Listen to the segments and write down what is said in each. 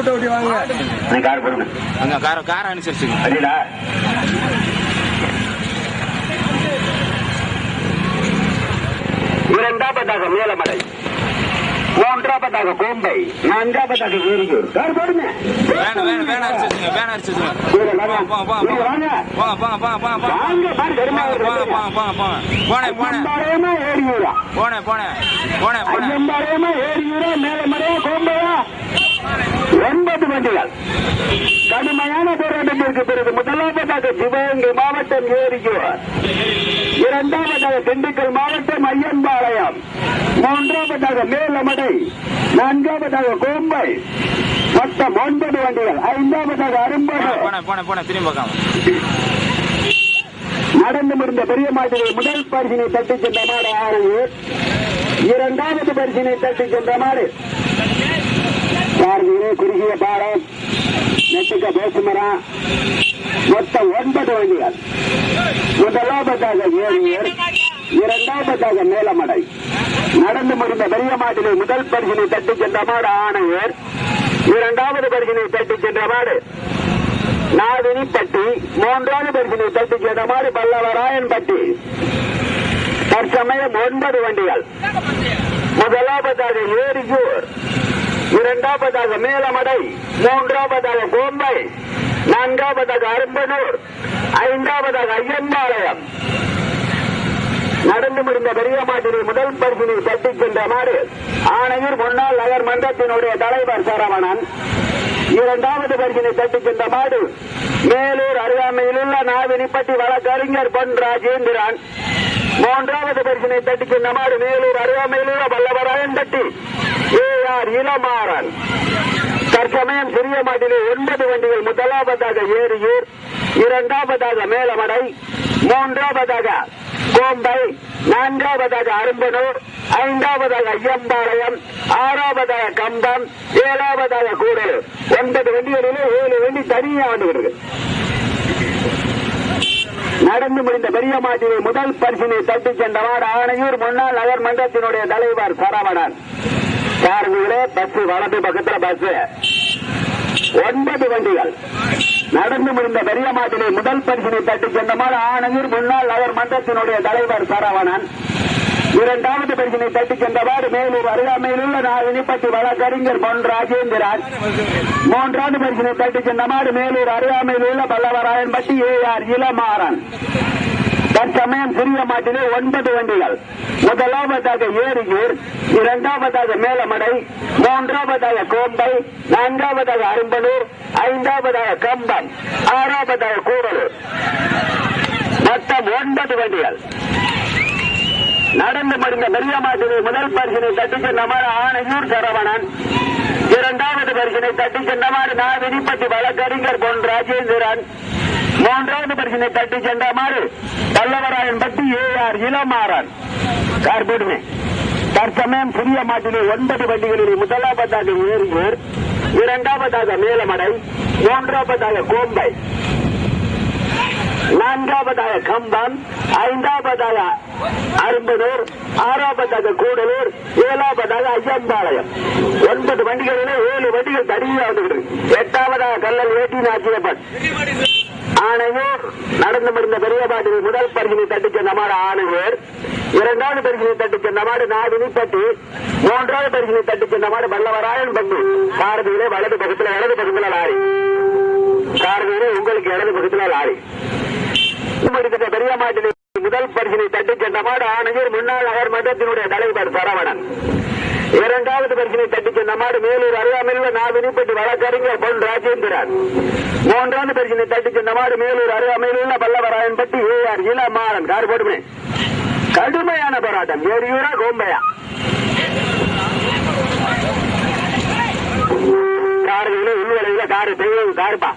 கூட்ட ஓட்டி வாங்க. கார் போடுங்க அங்க கார கார அனுசரிச்சுங்க அடிடா. இரண்டாவதாக மேலமலை. மூன்றாவதாக கோம்பை. நான்காவதாக வீரியூர் கார் போடுங்க. வேணும் வேணும் வேணும் அனுசரிச்சுங்க வேணும் போனேன் போனேன் போனேன் ஐயம்பாளையமா ஏரியூரா மேலமலையா கோம்பையா? ஒன்பது வண்டிகள். கடுமையான போராட்டத்திற்கு பிறகு முதலாவதாக சிவகங்கை மாவட்டம் ஏரியூர். இரண்டாவதாக திண்டுக்கல் மாவட்டம் ஐயன்பாளையம். மூன்றாவதாக மேலமடை. நான்காவதாக கோம்பை. மொத்தம் ஒன்பது வண்டிகள். ஐந்தாவதாக பார்க்காம. நடந்து முடிந்த பெரிய மாட்டில் முதல் பரிசினை தட்டி சென்ற மாடு ஆணையூர் இரண்டாவது பரிசினை தட்டி சென்ற மாடு. பார்வையிலே குறுகிய பாடம் நெட்டுக்க பேசுமரம் மொத்தம் ஒன்பது வண்டிகள். முதலாவதாக ஏரியூர் இரண்டாவதாக மேலமடை. நடந்து முடிந்த பெரிய மாட்டிலே முதல் பரிசினை தட்டி சென்ற மாடு ஆணையர் இரண்டாவது பரிசினை தட்டி சென்ற மாடு நாதினிப்பட்டி மூன்றாவது பரிசினை தட்டி சென்ற மாடு பல்லவராயன்பட்டி தற்சமயம் ஒன்பது வண்டிகள். முதலாவதாக ஏரியூர் இரண்டாவதாக மேலமடை மூன்றாவதாக கோம்பை நான்காவதாக அரும்பனூர் ஐந்தாவதாக ஐயம்பாளையம். நடந்து முடிந்த பெரியமாட்டினை முதல் பரிசினை தட்டி மாடு ஆணையூர் முன்னாள் நகர் மன்றத்தினுடைய தலைவர் சரவணன் இரண்டாவது பரிசினை தட்டிக்கின்ற மாடு மேலூர் அருகாமையில் உள்ள நாவினிப்பட்டி வழக்கறிஞர் பொன் ராஜேந்திரன் மூன்றாவது பரிசினை தட்டி மாடு மேலூர் அருகாமையில் உள்ள வல்லவராயன்பட்டி ஏ ஆர் இளமாறன். தற்சமயம் சிறிய மாட்டிலே ஒன்பது வண்டிகள் முதலாவதாக ஏரியூர் இரண்டாவதாக மேலமடை மூன்றாவதாக கோம்பை நான்காவதாக அரும்பனூர் ஐந்தாவதாக ஐயம்பாளையம் ஆறாவதாக கம்பம் ஏழாவதாக கூடல் ஒன்பது வண்டிகளிலே ஏழு வண்டி தனியாக வந்துகிறது நடந்து முடிந்த பெரிய மாட்டிலே முதல் பரிசினை தட்டிச் சென்றவாறு ஆணையூர் முன்னாள் நகர்மன்றத்தினுடைய தலைவர் சரவணன். சார்பிலே பஸ் வலது பக்கத்துல பஸ் ஒன்பது வண்டிகள். நடந்து முடிந்த பெரிய முதல் பரிசினை தட்டி சென்றமாறு ஆணையூர் முன்னாள் நகர் மன்றத்தினுடைய தலைவர் சரவணன். இரண்டாவது பரிசினை தட்டி சென்றவாறு மேலூர் அருகாமையில் உள்ள நாவினிப்பட்டி வழக்கறிஞர் பொன் ராஜேந்திரன். மூன்றாவது பரிசினை தட்டி சென்றமாறு மேலூர் அருகாமையில் உள்ள பல்லவராயன்பட்டி ஏ ஆர் இளமாறன். தற்சமயம் சிறிய மாட்டிலே ஒன்பது வண்டிகள். முதலாவதாக ஏரியூர் இரண்டாவதாக மேலமடை மூன்றாவதாக கோம்பை நான்காவதாக அரும்பலூர் ஐந்தாவதாக கம்பம் ஆறாவதாக கூடலூர். மொத்தம் ஒன்பது வண்டிகள். நடந்து முடிந்த பெரிய மாட்டிலே முதல் பரிசினை தட்டி சென்றமாறு ஆனையூர் சரவணன் இரண்டாவது பரிசினை தட்டி சென்றமாறு நாவினிப்பட்டி வழக்கறிஞர் பொன் ராஜேந்திரன் மூன்றாவது பரிசினை தட்டி சென்றமாறு Pallavarayanpatti A R Ilamaran. கார் போடுமே தற்சமயம் புதிய மாட்டிலே ஒன்பது வண்டிகளில் முதலாவதாக ஏரியூர் இரண்டாவதாக மேலமடை மூன்றாவதாக கோம்பை நான்காவதாக கம்பம் ஐந்தாவதாக அரும்பனூர் ஆறாவதாக கூடலூர் ஏழாவதாக ஐயம்பாளையம். ஒன்பது வண்டிகளிலே ஏழு வண்டிகள் தனியாக வந்துவிடுது எட்டாவதாக கல்லல் வேட்டி நாச்சியப்பன் ஆணையூர் நடந்து முடிந்த பெரிய பாட்டில் முதல் பரிசினை தட்டி சென்ற மாடு ஆணையூர் இரண்டாவது பரிசினை தட்டி சென்ற மாடு நாதினிப்பட்டி மூன்றாவது பரிசினை தட்டி சென்ற மாடு பல்லவராயன் பங்கு சாரதியிலே வலது பக்கத்தில் இடது பக்கத்தில் லாரி. சாரதியிலே உங்களுக்கு இடது பக்கத்தில் லாரி. முடிந்த பெரிய மாட்டிலே முதல் பரிசினை தட்டி சென்ற மாடு ஆணையூர் முன்னாள் நகர் மன்றத்தினுடைய தலைவர் சரவணன். இரண்டாவது பரிசினை தட்டி சென்ற மாடு மேலூர் அருகாமையில் நாதினிப்பட்டி வழக்கறிஞர் பொன் ராஜேந்திரன். மூன்றாவது பரிசினை தட்டி சென்ற மாடு மேலூர் அருகாமையில் உள்ள பல்லவராயன்பட்டி ஏ ஆர் இளமாறன். கார் போடுமே கடுமையான போராட்டம். ஏரியூரா கோம்பையா. காடுகளிலே உள்வலையில காரு தெய்வம் காருப்பா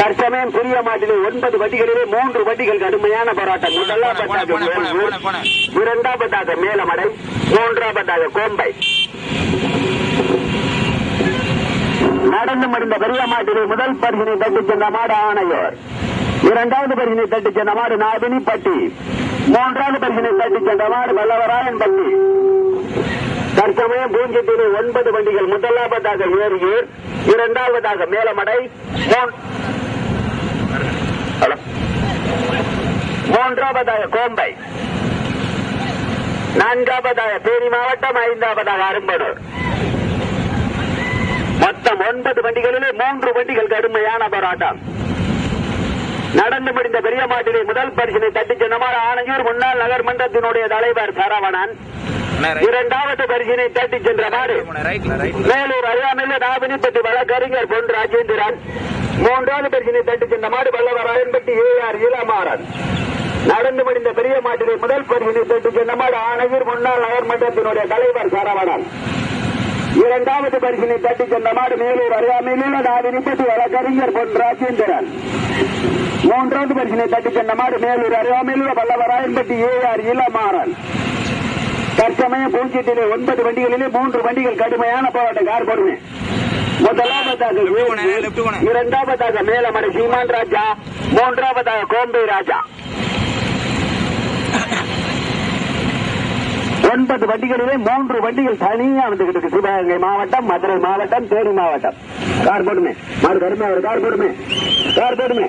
தற்சமயம் புரிய மாட்டிலே ஒன்பது வட்டிகளிலே மூன்று வட்டிகள் கடுமையான போராட்டம். வேலூர், போனேன், போனேன். இரண்டாவதாக மேலமடை மூன்றாவதாக கோம்பை. நடந்து முடிந்த பெரிய மாட்டிலே முதல் பரிசினை தட்டி சென்ற மாடு ஆணையோர். இரண்டாவது பரிசினை தட்டி சென்ற மாடு நாபினிப்பட்டி மூன்றாவது பரிசினை தட்டி சென்ற மாடு வல்லவராயன்பட்டி தற்சமயம் பூஞ்சத்திலே ஒன்பது வண்டிகள் முதலாவதாக ஏரியூர் இரண்டாவதாக மேலமடை மூன்றாவதாக கோம்பை. நான்காவதாக தேனி மாவட்டம் ஐந்தாவதாக அரும்பனூர். மொத்தம் ஒன்பது வண்டிகளிலே மூன்று வண்டிகள் கடுமையான போராட்டம். நடந்து முடிந்த பெரிய மாட்டிலே முதல் பரிசினை தட்டிச் சென்றமாறு ஆணையூர் முன்னாள் நகர்மன்றத்தினுடைய தலைவர் சரவணன். இரண்டாவது பரிசினை தட்டிச் சென்ற மாடு. போனே, ரைட்ல ரைட்ல மேலூர் அருகாமையில் நாவினிப்பட்டி வழக்கறிஞர் பொன் ராஜேந்திரன். மூன்றாவது பரிசினை தட்டிச் சென்ற மாடு வல்லவராயன்பட்டி ஏ ஆர் இளமாறன். நடந்து முடிந்த பெரிய மாட்டிலே முதல் பரிசினை தட்டிச் சென்ற மாடு ஆணையூர் முன்னாள் நகர்மன்றத்தினுடைய தலைவர் சரவணன். இரண்டாவது பரிசினை தட்டிச் சென்ற மாடு மேலூர் அருகாமையில் நாவினிப்பட்டி வழக்கறிஞர் பொன் ராஜேந்திரன். மூன்றாவது பரிசினை தட்டிச் சென்ற மாடு மேலூர் அருகாமையில் வல்லவராயன்பட்டி ஏ ஆர் இளமாறன். தற்சமயம் பூஞ்சீட்டிலே ஒன்பது வண்டிகளிலே மூன்று வண்டிகள் கடுமையான போராட்டம் கார் பொறுமை முதலாவதாக. இரண்டாவதாக மேலமடை சீமான் ராஜா மூன்றாவதாக கோம்பை ராஜா. ஒன்பது வண்டிகளிலே மூன்று வண்டிகள் தனியா வந்துகிட்டு இருக்கு சிவகங்கை மாவட்டம் மதுரை மாவட்டம் தேனி மாவட்டம். கார் போடுமே. மாடு கடுமை ஒரு கார் போடுமே. கார் போடுமே.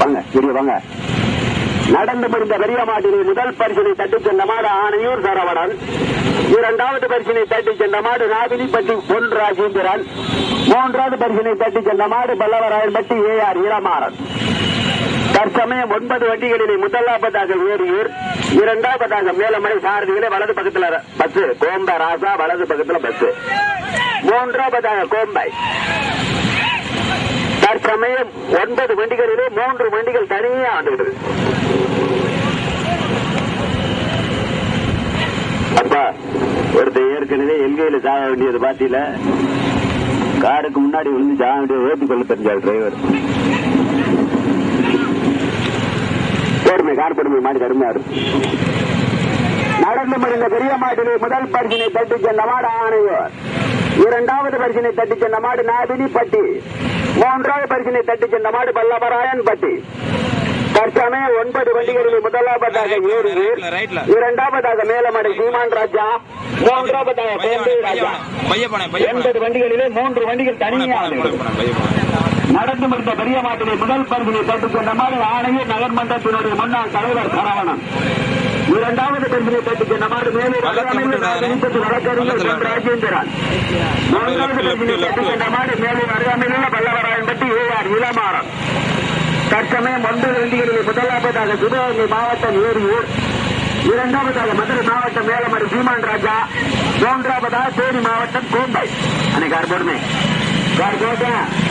வாங்க இங்கே வாங்க. நடந்து முடிந்த பெரிய மாட்டினை முதல் பரிசினை தட்டிச் சென்ற மாடு ஆணையூர் சரவணன். இரண்டாவது பரிசினை தட்டிச் சென்ற மாடு நாவினிப்பட்டி பொன் ராஜேந்திரன் மூன்றாவது பரிசினை தட்டிச் சென்ற மாடு பல்லவராயன்பட்டி ஏ ஆர் இளமாறன். தற்சமயம் ஒன்பது வண்டிகளிலே முதலாவதாக ஏரியூர் இரண்டாவதாக மேலமலை சாரதிகளே வலது பக்கத்துல பஸ் கோம்ப ராசா வலது பக்கத்துல பஸ் மூன்றாவதாக கோம்பை. தற்சமயம் ஒன்பது வண்டிகளிலே மூன்று வண்டிகள் தனியா ஆண்டுகிறது அப்பா ஒருத்தர் ஏற்கனவே எல்கையில சாக வேண்டியது பாத்தியில காருக்கு முன்னாடி விழுந்து சாக வேண்டியது ஓட்டி கொள்ள தெரிஞ்சார் டிரைவர் பொறுமை கார் பொறுமை மாடி இருக்கு நடந்து முடிந்த பெரிய மாட்டிலே முதல் பரிசினை தட்டி சென்ற மாடு ஆணையோர் இரண்டாவது பரிசினை தட்டி சென்ற மாடு நாபினிப்பட்டி மூன்றாவது பரிசினை தட்டி சென்ற மாடு பல்லவராயன் பட்டி தற்சமயம் ஒன்பது வண்டிகளில் முதலாவதாக ரைட்ல இரண்டாவதாக மேலமடை சீமான் ராஜா மூன்றாவதாக ராஜா எண்பது வண்டிகளிலே மூன்று வண்டிகள் தனியாக நடந்து முடிந்த பெரிய மாட்டிலே முதல் தட்டுச் சென்ற மாடு ஆணையர் நகர்மன்றத்தினுடைய முன்னாள் தலைவர் சரவணன். இரண்டாவது பரிசினை தட்டுச் சென்ற மாடு மேலூர் வழக்கறிஞர் ராஜேந்திரன். மூன்றாவது லெஃப்ட், தட்டுச் சென்ற மாடு மேலூர் அருகாமையில் பல்லவராயன்பட்டி ஏ ஆர் இளமாறன். தற்சமயம் ஒன்பது வண்டிகளில் முதலாவதாக சிவகங்கை மாவட்டம் ஏரியூர். இரண்டாவதாக மதுரை மாவட்டம் மேலமடை சீமான் ராஜா. மூன்றாவதாக தேனி மாவட்டம் கோம்பை. அன்னைக்கு கார்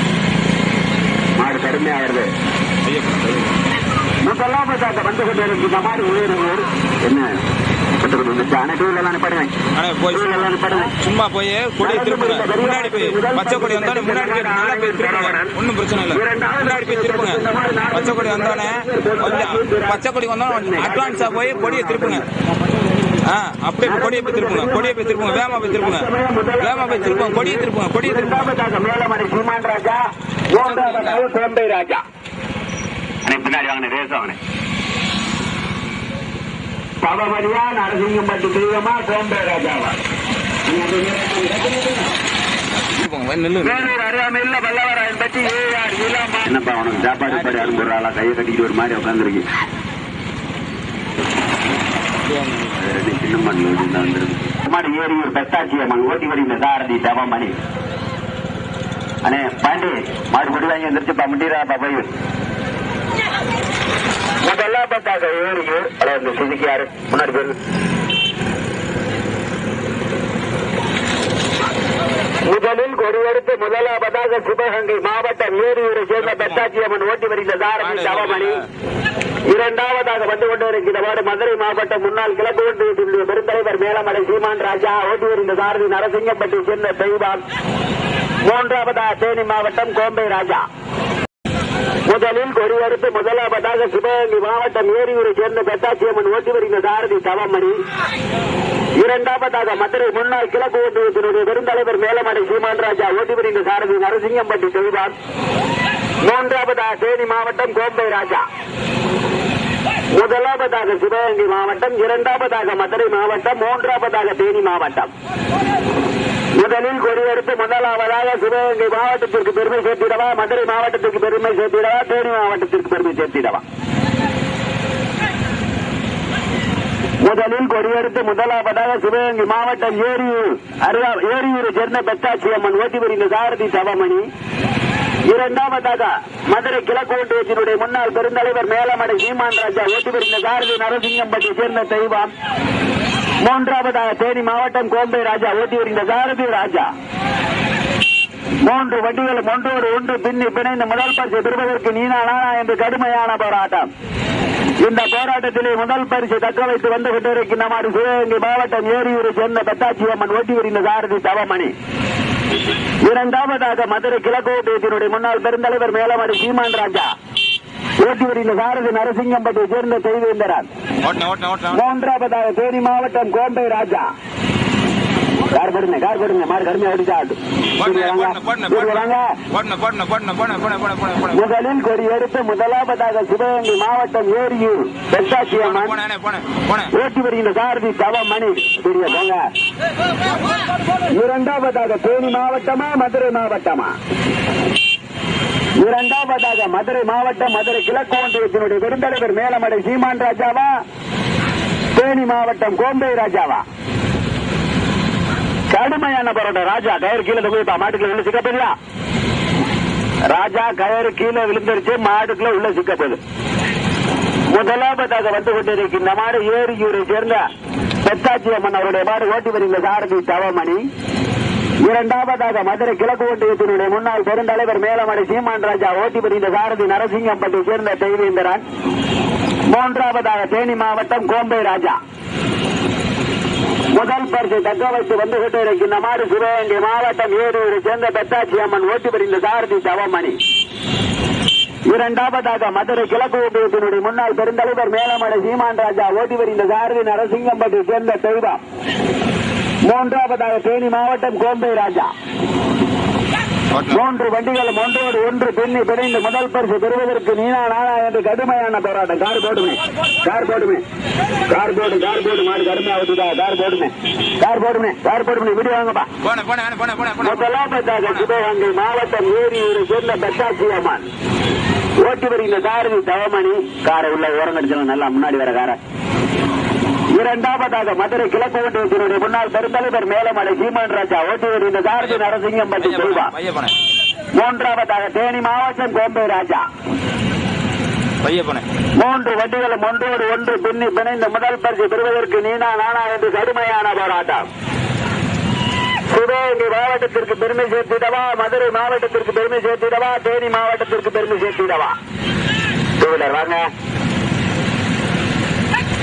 அனைத்து எல்லாம் நிப்பாடுவேன் அண்ணே போய் எல்லாம் நிப்பாடுவேன் சும்மா போய் கொடியை திருப்புங்க. முன்னாடி போய் பச்சை கொடி வந்தோடனே முன்னாடி போய் நல்லா போய் திருப்புங்க. ஒன்றும் பிரச்சனை இல்லை. முன்னாடி போய் திருப்புங்க. பச்சை கொடி வந்தோடனே கொஞ்சம் பச்சை கொடி வந்தோடனே அட்வான்ஸா போய் கொடியை திருப்புங்க. ஆ அப்படியே கொடியை போய் திருப்புங்க கொடியை போய் திருப்புங்க வேகமா போய் திருப்புங்க வேகமா போய் திருப்புங்க கொடியை திருப்புங்க கொடியை திருப்புங்க. ராஜா பின்னாடி வாங்கின ரேஸ் வாங்கினேன் பவமணியா நரசிங்கம்பட்டு தெய்வமா கோம்பை ராஜாவா. என்னப்பா உனக்கு சாப்பாடு பாடி அனுப்புற ஆளா? கையை கட்டிக்கிட்டு ஒரு மாதிரி உட்காந்துருக்கு ரெண்டு சின்ன மண்ணில் வச்சு வந்துருக்கு மாடி ஏரியூர் பெத்தாச்சியம்மன் ஓட்டி வருகின்ற சாரதி தவமணி அண்ணே பாண்டி மாடு கொடி வாங்கி வந்துருச்சுப்பா முட்டிராப்பா போய் முதல்ல பார்த்தாக்க ஏரியூர் அதாவது இந்த சுதுக்கி யாரு முன்னாடி போயிரு முதலில் கொடியெடுத்து முதலாவதாக சிவகங்கை மாவட்டம் ஏரியூரை சேர்ந்த பெத்தாச்சியம்மன் ஓட்டி வருகின்ற சாரதி தவமணி. இரண்டாவதாக வந்து கொண்டிருக்கிறவாறு மதுரை மாவட்டம் முன்னாள் கிழக்கு ஒன்றியத்தினுடைய பெருந்தலைவர் மேலமலை சீமான் ராஜா ஓட்டி இந்த சாரதி நரசிங்கப்பட்டி சேர்ந்த தெய்வான் மூன்றாவதாக தேனி மாவட்டம் கோம்பை ராஜா. முதலில் கொடியெடுத்து முதலாவதாக சிவகங்கை மாவட்டம் ஏரியூரை சேர்ந்த பெத்தாச்சியம்மன் ஓட்டி வருகிற சாரதி தவமணி. இரண்டாவதாக மதுரை முன்னாள் கிழக்கு ஒன்றியத்தினுடைய பெருந்தலைவர் மேலமடை சீமான் ராஜா ஓட்டி வருகிற சாரதி நரசிங்கம்பட்டி செல்வான் மூன்றாவதாக தேனி மாவட்டம் கோம்பை ராஜா. முதலாவதாக சிவகங்கை மாவட்டம் இரண்டாவதாக மதுரை மாவட்டம் மூன்றாவதாக தேனி மாவட்டம். முதலில் கொடியெடுத்து முதலாவதாக சிவகங்கை மாவட்டத்திற்கு பெருமை சேர்த்திடவா மதுரை மாவட்டத்திற்கு பெருமை சேர்த்திடவா தேனி மாவட்டத்திற்கு பெருமை சேர்த்திடவா? முதலில் கொடியெடுத்து முதலாவதாக சிவகங்கை மாவட்டம் ஏரியூர் அருகா ஏரியூரை சேர்ந்த பெத்தாச்சி அம்மன் ஓட்டி வருகின்ற சாரதி சவமணி. இரண்டாவதாக மதுரை கிழக்கு ஒன்றியத்தினுடைய முன்னாள் பெருந்தலைவர் மேலமடை சீமான் ராஜா ஓட்டுபெருந்த சாரதி நரசிங்கம்பட்டி சேர்ந்த தெய்வம். மூன்றாவதாக தேனி மாவட்டம் கோம்பை ராஜா ஓட்டி வருகின்ற சாரதி ராஜா. மூன்று வண்டிகளும் ஒன்றோடு ஒன்று பின்னி பிணைந்து முதல் பரிசு பெறுவதற்கு நீனா நானா என்று கடுமையான போராட்டம். இந்த போராட்டத்திலே முதல் பரிசு தக்க வைத்து வந்து கொண்டிருக்கின்ற மாதிரி சிவகங்கை மாவட்டம் ஏரியூரை சேர்ந்த பெத்தாச்சி அம்மன் ஓட்டி வருகின்ற சாரதி தவமணி. இரண்டாவதாக மதுரை கிழக்கோட்டையத்தினுடைய முன்னாள் பெருந்தலைவர் மேலமடி சீமான் ராஜா. ஓட்டி வருகின்ற சாரதி நரசிங்கம்பட்டியை சேர்ந்த ஓட்டின மூன்றாவதாக தேனி மாவட்டம் கோம்பை ராஜா. போட்டின போன போன போன போன போன முதலில் கொடி எடுத்து முதலாவதாக சிவகங்கை மாவட்டம் ஏரியூர் அம்மன் போன ஓட்டி வருகின்ற சாரதி தவ மணி போங்க. இரண்டாவதாக தேனி மாவட்டமா மதுரை மாவட்டமா? இரண்டாவதாக மதுரை மாவட்டம் மதுரை கிழக்கு ஒன்றியத்தினுடைய பெருந்தலைவர் மேலமடை சீமான் ராஜாவா? தேனி மாவட்டம் கோம்பை ராஜாவா? கடுமையான போராட்டம். ராஜா கயிறு கீழே போய் மாட்டுக்குள்ள உள்ள சிக்கப்பதியா ராஜா கயிறு கீழே விழுந்துருச்சு மாட்டுக்குள்ள உள்ள சிக்கப்பது. முதலாவதாக வந்து கொண்டிருக்கின்ற மாடு ஏரியூரை சேர்ந்த பெத்தாச்சி அம்மன் அவருடைய மாடு ஓட்டி வருகின்ற சாரதி தவமணி. இரண்டாவதாக மதுரை கிழக்கு ஒன்றியத்தினுடைய முன்னாள் பெருந்தலைவர் மேலமடை சீமான் ராஜா ஓட்டி வருகின்ற சாரதி நரசிங்கம்பட்டியை சேர்ந்த தெய்வேந்திரன். மூன்றாவதாக தேனி மாவட்டம் கோம்பை ராஜா. முதல் பரிசு தக்க வைத்து வந்து கொண்டிருக்கின்ற மாடு சிவகங்கை மாவட்டம் ஏரூரை சேர்ந்த பெத்தாச்சி அம்மன் ஓட்டி வருகின்ற சாரதி தவமணி. இரண்டாவதாக மதுரை கிழக்கு ஒன்றியத்தினுடைய முன்னாள் பெருந்தலைவர் மேலமடை சீமான் ராஜா ஓட்டி வருகின்ற சாரதி நரசிங்கம்பட்டி சேர்ந்த தெய்வம். மூன்றாவதாக தேனி மாவட்டம் கோம்பை ராஜா. மூன்று வண்டிகளும் ஒன்றோடு ஒன்று பின்னி பிணைந்து முதல் பரிசு பெறுவதற்கு நீனா நானா என்று கடுமையான போராட்டம். கார் போடுமே. கார் போடுமே. கார் போடு கார் போடு மாடு கடுமையா கார் போடுமே. கார் போடுமே கார் போடுமே. வீடியோ வாங்கப்பா. சிவகங்கை மாவட்டம் ஏரியூரை சேர்ந்த பெத்தாச்சி அம்மன் ஓட்டி வருகின்ற சாரதி தவமணி. காரை உள்ள ஓரங்கடிச்சவன் நல்லா முன்னாடி வர காரை. இரண்டாவதாக மதுரை கிழக்கு ஒன்றியத்தினுடைய முன்னாள் பெருந்தலைவர் மேலமடை சீமான் ராஜா ஓட்டி வருகின்ற சாரதி நரசிங்கம்பட்டி பைய செல்வா. மூன்றாவதாக தேனி மாவட்டம் கோம்பை ராஜா. மூன்று வண்டிகளும் ஒன்றோடு ஒன்று பின்னி பிணைந்து முதல் பரிசு பெறுவதற்கு நீனா நானா என்று கடுமையான போராட்டம். சிவகங்கை மாவட்டத்திற்கு பெருமை சேர்த்திடவா? மதுரை மாவட்டத்திற்கு பெருமை சேர்த்திடவா? தேனி மாவட்டத்திற்கு பெருமை சேர்த்திடவா? டூ வீலர் வாங்க.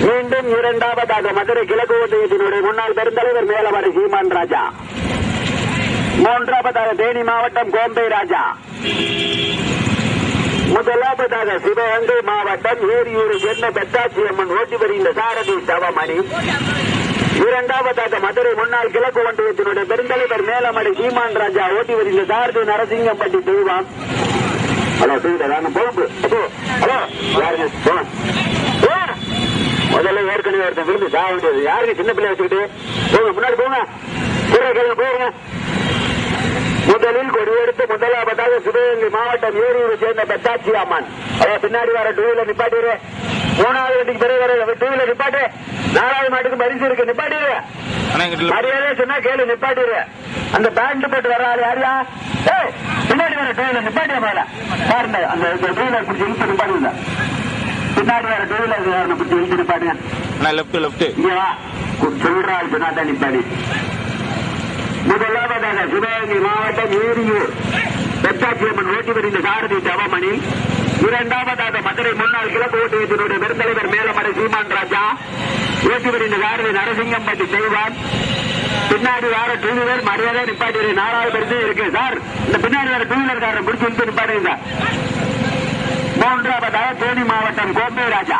மீண்டும் இரண்டாவதாக மதுரை கிழக்கு ஒன்றியத்தினுடைய முன்னாள் பெருந்தலைவர் மேலவாடி சீமான் ராஜா. மூன்றாவதாக தேனி மாவட்டம் கோம்பை ராஜா. முதலாவதாக சிவகங்கை மாவட்டம் ஏரியூர் சேர்ந்த பெத்தாச்சி அம்மன் ஓட்டி வருகின்ற சாரதி தவமணி இரண்டாவதாக மதுரை முன்னாள் கிழக்கு ஒன்றியத்தினுடைய பெருந்தலைவர் மேலமடை சீமான் ராஜா ஓட்டி வருகின்ற சாரதி நரசிங்கம்பட்டி தெய்வம். ஹலோ டூவீலர் ஹலோ யாருங்க முதல்ல ஏற்கனவே ஒருத்தன் விழுந்து சாக வேண்டியது. யாருங்க சின்ன பிள்ளை வச்சுக்கிட்டு. போங்க முன்னாடி போங்க. கீழே போயிருங்க. முதலில் கொடியெடுத்து முதலாவதாக சிவகங்கை மாவட்டம் ஏரியூரை சேர்ந்த பெத்தாச்சி அம்மன். அதான் பின்னாடி வர டூ வீலர் நிப்பாட்டிடு. மூணாவது வண்டிக்கு பிறகு வர டூ வீலர் நிப்பாட்டு. நாலாவது மாட்டுக்கு பரிசு இருக்கு நிப்பாட்டிடு. அண்ணா இங்கிட்ட மரியாதை சொன்னா கேளு நிப்பாட்டிடு. அந்த பேண்ட் போட்டு வர ஆள் யாரியா பின்னாடி வர டூ வீலர் நிப்பாட்டியா மேல பாருங்க அந்த டூ வீலர் பிடிச்சி நிப்பாட்டுங்க பின்னாடி வர டூ வீலர் பிடிச்சி இழுத்து நிப்பாட்டுங்க அண்ணா லெஃப்ட் லெஃப்ட் இங்க வா சொல்ற பின்னாடி நிப்பாடி முதலாவதாக சிவகங்கை மாவட்டம் ஏரியூர் பெத்தாச்சியம்மன் ஓட்டி வருகின்ற சாரதி தவமணி இரண்டாவதாக மதுரை முன்னாள் கிழக்கு ஒன்றியத்தினுடைய பெருந்தலைவர் மேலமடை சீமான் ராஜா ஓட்டி வருகின்ற சாரதி நரசிங்கம்பட்டி செய்வான் பின்னாடி வேற டூ வீலர் மரியாதை நிப்பாட்டி நாலாவது பரிசு இருக்கு சார் இந்த பின்னாடி வேற டூ வீலர் காரன் பிடிச்சி இழுத்து நிப்பாடுங்க சார் மூன்றாவதாக தேனி மாவட்டம் கோம்பை ராஜா.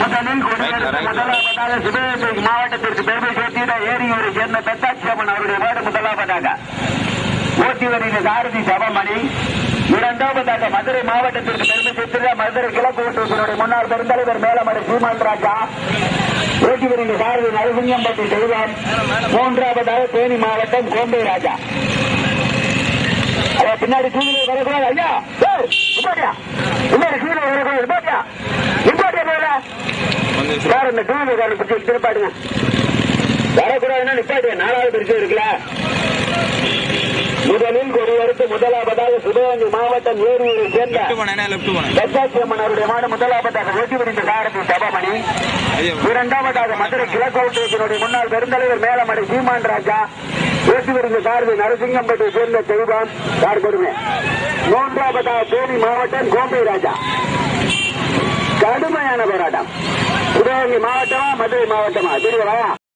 முதலில் முதலாவதாக சிவகங்கை மாவட்டத்திற்கு பெருமை சேர்த்திட ஏரியூரை சேர்ந்த பெத்தாச்சி அம்மன் அவருடைய வீடு முதலாவதாக. ஓட்டி வருகிற சாரதி சவமணி இரண்டாவதாக மதுரை மாவட்டத்திற்கு பெருமை சேர்த்துள்ள மதுரை கிழக்கு ஒன்றியத்தினுடைய முன்னாள் பெருந்தலைவர் மேலமடை சீமான் ராஜா. ஓட்டி வருகின்ற சாரதி நரசிங்கம்பட்டி தெய்வம் மூன்றாவதாக தேனி மாவட்டம் கோம்பை ராஜா. பின்னாடி டூவீலர் வரக்கூடாது ஐயா. பின்னாடி டூவீலர் வரக்கூடாது நிப்பாட்டியா? நிப்பாட்டியா போல சார் இந்த டூவீலர் காரன் பிடிச்சி திருப்பாடுங்க வரக்கூடாதுன்னா நிப்பாட்டியா? நாலாவது பிரிச்சு இருக்குல்ல. முதலில் வருத்து முதலாவதாக சிவகங்கை மாவட்டம் ஏரியூரை சேர்ந்த தத்தாட்சியம்மன் அவருடைய மாடு முதலாவதாக சாரதி சபாமணி. ஐயோ. இரண்டாவதாக மதுரை கிழக்கோட்டத்தினுடைய முன்னாள் பெருந்தலைவர் மேலமடை சீமான் ராஜா. பேசி வருகிற சாரதி நரசிங்கம்பட்டியை சேர்ந்த தெய்வம் சார் கொடுமை. மூன்றாவதாக தேனி மாவட்டம் கோம்பை ராஜா. கடுமையான போராட்டம். சிவகங்கை மாவட்டமா மதுரை மாவட்டமா? தெரியவா?